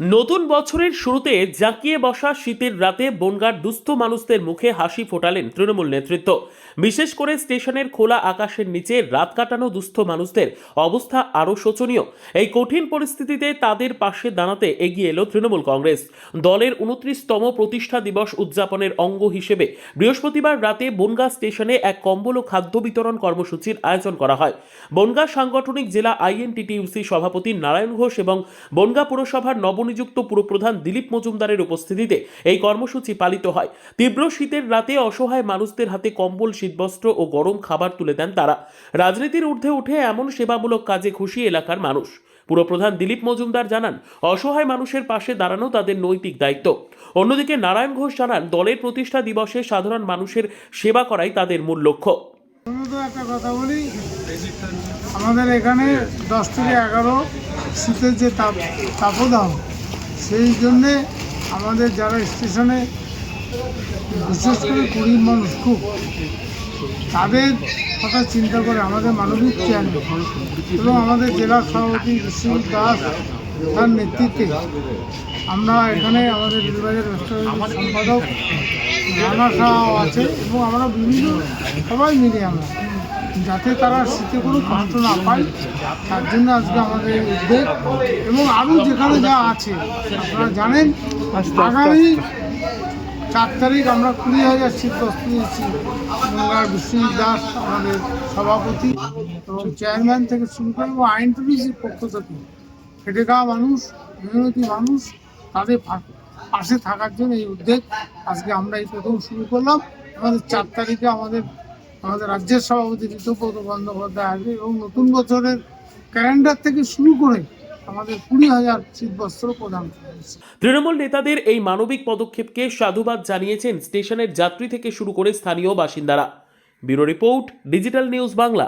নতুন বছরের শুরুতে জাঁকিয়ে বসা শীতের রাতে বনগার দুস্থ মানুষদের মুখে হাসি ফোটালেন তৃণমূল নেতৃত্ব। বিশেষ করে স্টেশনের খোলা আকাশের নিচে রাত কাটানো দুস্থ মানুষদের অবস্থা আরও শোচনীয়। এই কঠিন পরিস্থিতিতে তাদের পাশে দাঁড়াতে এগিয়ে এলো তৃণমূল কংগ্রেস। দলের উনত্রিশতম প্রতিষ্ঠা দিবস উদযাপনের অঙ্গ হিসেবে বৃহস্পতিবার রাতে বনগা স্টেশনে এক কম্বল ও খাদ্য বিতরণ কর্মসূচির আয়োজন করা হয়। বনগা সাংগঠনিক জেলা আইএনটিটিউসি সভাপতি নারায়ণ ঘোষ এবং বনগা পুরসভার নবনিযুক্ত পুরপ্রধান দিলীপ মজুমদারের উপস্থিতিতে এই কর্মসূচি পালিত হয়। তীব্র শীতের রাতে অসহায় মানুষদের হাতে কম্বল, শীতবস্ত্র ও গরম খাবার তুলে দেন তারা। রাজনীতির ঊর্ধ্বে উঠে এমন সেবামূলক কাজে খুশি এলাকার মানুষ। পুরপ্রধান দিলীপ মজুমদার জানান, অসহায় মানুষের পাশে দাঁড়ানো তাদের নৈতিক দায়িত্ব। অন্যদিকে নারায়ণ ঘোষ জানান, দলের প্রতিষ্ঠা দিবসে সাধারণ মানুষের সেবা করাই তাদের মূল লক্ষ্য। একটা কথা বলি, আমাদের এখানে দশ থেকে এগারো শীতের যে তাপ তাপদাহ সেই জন্যে আমাদের যারা স্টেশনে, বিশেষ করে গরিব মানুষ খুব, তাদের কথা চিন্তা করে আমাদের মানবিক চেয়ারম্যান এবং আমাদের জেলা সভাপতি বিশ্বজিৎ দাস তার নেতৃত্বে আমরা এখানে আমাদের বিলবাজার রেস্টুরেন্টের সম্পাদক রানা সাহাও আছে এবং আমরা বিভিন্ন সবাই মিলে আমরা যাতে তারা শীতে কোনো কষ্ট না পায়, তার জন্য আজকে আমাদের এই উদ্যোগ। এবং আরও যেখানে যা আছে, আপনারা জানেন, আগামী চার তারিখ আমরা কুড়ি হাজার সিট বস্তু দিয়েছি গঙ্গার বিশ্বজিৎ দাস আমাদের সভাপতি এবং চেয়ারম্যান থেকে শুরু করে এবং আইন পুলিশের পক্ষ থেকে খেটে খাওয়া মানুষ মেহনতি মানুষ তাদের পাশে থাকার জন্য এই উদ্যোগ আজকে আমরা এই প্রথম শুরু করলাম। আমাদের চার তারিখে আমাদের আমাদের রাজ্যের সভাপতি ঋতুপদ বন্দ্যোপাধ্যায় আসবে এবং নতুন বছরের ক্যালেন্ডার থেকে শুরু করে আমাদের কুড়ি হাজার শীত বস্ত্র প্রদান তৃণমূল নেতাদের এই মানবিক পদক্ষেপকে সাধুবাদ জানিয়েছেন স্টেশনের যাত্রী থেকে শুরু করে স্থানীয় বাসিন্দারা। Bureau report, digital news Bangla.